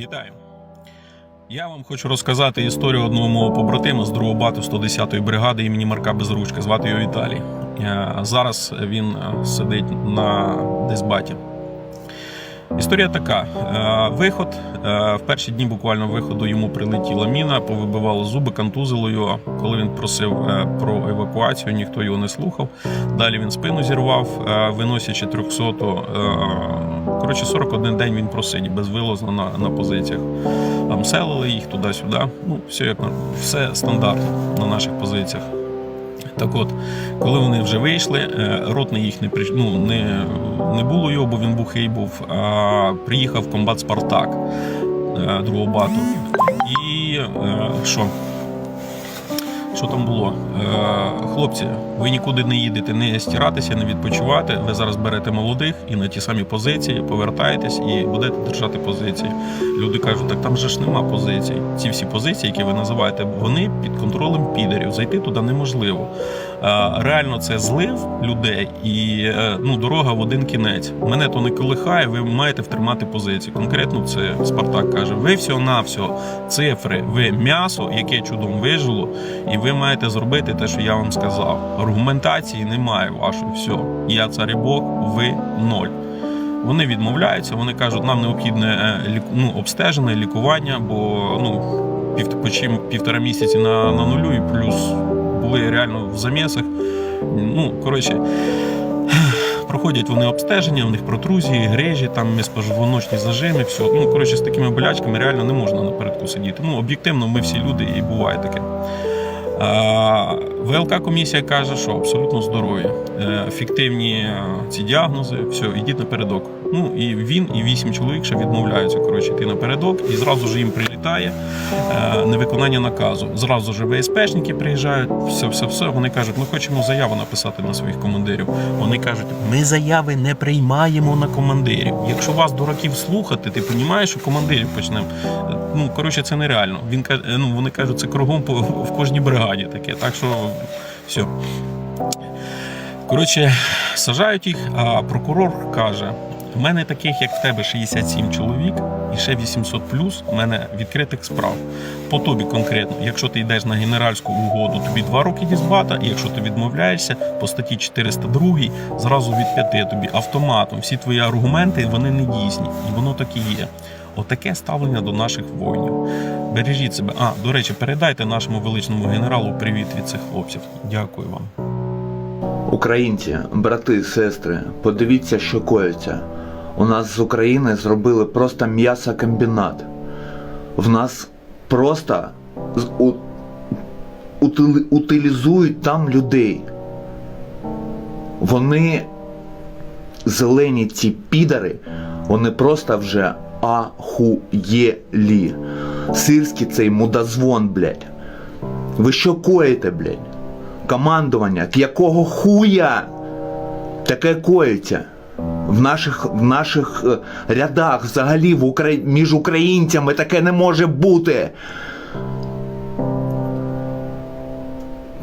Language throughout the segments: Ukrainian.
Вітаю! Я вам хочу розказати історію одного мого побратима з 2 бату 110-ї бригади імені Марка Безручка. Звати його Віталій. Е, Зараз він е, сидить на дисбаті. Історія така: Е, виход в перші дні буквально виходу йому прилетіла міна, повибивало зуби, контузило його. Коли він просив про евакуацію, ніхто його не слухав. Далі він спину зірвав, виносячи 300 е, Коротше, 41 день він просидів безвилозно на, на позиціях. Там селили їх туди-сюди. Ну, все як все стандартно на наших позиціях. Так от, коли вони вже вийшли, е, ротний їх не ну, не, не було його, бо він бухий був. А приїхав комбат Спартак е, другого бату. І е, що? Що там було? Е, хлопці, ви нікуди не їдете не стиратися, не відпочивати. Ви зараз берете молодих і на ті самі позиції повертаєтесь і будете держати позиції. Люди кажуть, так там же ж нема позицій. Ці всі позиції, які ви називаєте, вони під контролем підерів. Зайти туди неможливо. Е, реально це злив людей і е, ну, дорога в один кінець. Мене то не колихає, ви маєте втримати позиції. Конкретно це Спартак каже: ви всього на всього цифри, ви м'ясо, яке чудом вижило, і ви маєте зробити те, що я вам сказав. Аргументації немає вашої. Все, я цар і Бог, ви ноль. Вони відмовляються, вони кажуть, нам необхідне е, ну, обстеження, лікування, бо ну, півтора місяці на, на нулю, і плюс були реально в замісах. Ну, коротше, проходять вони обстеження, у них протрузії, грежі, там міжпозвоночні зажими, все. Ну, коротше, з такими болячками реально не можна напередку сидіти. Ну, об'єктивно, ми всі люди і буває таке. ВЛК комісія каже, що абсолютно здорові. Е, Фіктивні е, ці діагнози, все, йдіть напередок. Ну і він, і вісім чоловік ще відмовляються коротше, йти напередок, і зразу ж їм прилітає е, невиконання наказу. Зразу ж ВСПшники приїжджають, все, все, все. Вони кажуть, ми хочемо заяву написати на своїх командирів. Вони кажуть, ми заяви не приймаємо на командирів. Якщо вас дураків слухати, ти розумієш, що командирів почнемо. Ну коротше, це нереально. Він ну вони кажуть, це кругом в кожній бригаді таке. Так що все. Коротше, сажають їх, а прокурор каже: в мене таких, як в тебе, 67 чоловік, і ще 800 плюс в мене відкритих справ. По тобі конкретно, якщо ти йдеш на генеральську угоду, тобі 2 роки дізбата, і якщо ти відмовляєшся по статті 402, зразу від 5 тобі автоматом. Всі твої аргументи вони не дійсні, і воно так і є. Отаке ставлення до наших воїнів. Бережіть себе. А, до речі, передайте нашому величному генералу привіт від цих хлопців. Дякую вам. Українці, брати, сестри, подивіться, що коїться. У нас з України зробили просто м'ясокомбінат. В нас просто у- утили- утилізують там людей. Вони, зелені ці підари, вони просто вже ахуєлі. Сирський цей мудозвон, блядь. Ви що коїте, блядь? командування, якого хуя таке коїться в наших, в наших е, рядах, взагалі в Укра... між українцями таке не може бути.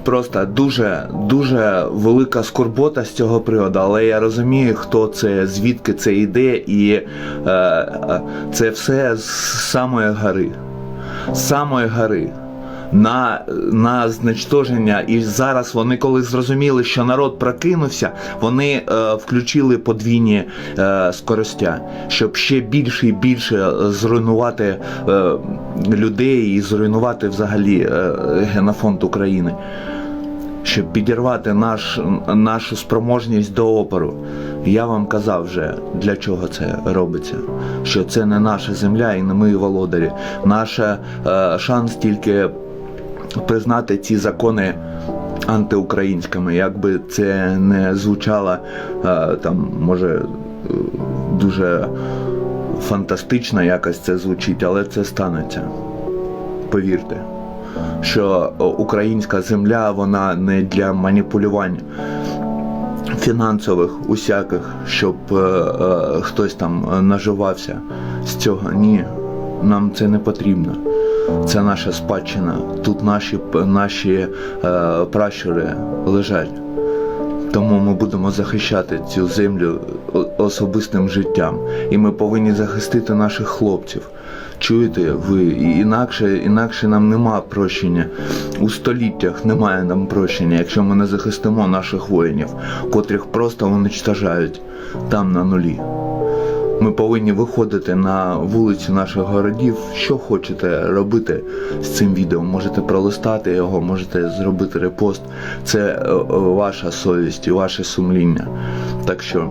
Просто дуже дуже велика скорбота з цього приводу, але я розумію, хто це, звідки це йде, і е, е, це все з самої гори. З самої гори на, на зничтоження. І зараз вони, коли зрозуміли, що народ прокинувся, вони е, включили подвійні е, скоростя, щоб ще більше і більше зруйнувати е, людей і зруйнувати взагалі е, генофонд України. Щоб підірвати наш, нашу спроможність до опору. Я вам казав вже, для чого це робиться. Що це не наша земля і не ми володарі. Наш е, шанс тільки признати ці закони антиукраїнськими, як би це не звучало е, там, може, е, дуже фантастично якось це звучить, але це станеться. Повірте, що е, українська земля вона не для маніпулювань фінансових усяких, щоб е, е, хтось там наживався з цього. Ні, нам це не потрібно. Це наша спадщина. Тут наші, наші е, пращури лежать. Тому ми будемо захищати цю землю особистим життям. І ми повинні захистити наших хлопців. Чуєте, ви інакше, інакше нам нема прощення. У століттях немає нам прощення, якщо ми не захистимо наших воїнів, котрих просто уничтожають там на нулі. Ми повинні виходити на вулиці наших городів. Що хочете робити з цим відео? Можете пролистати його, можете зробити репост. Це е, е, ваша совість і ваше сумління. Так що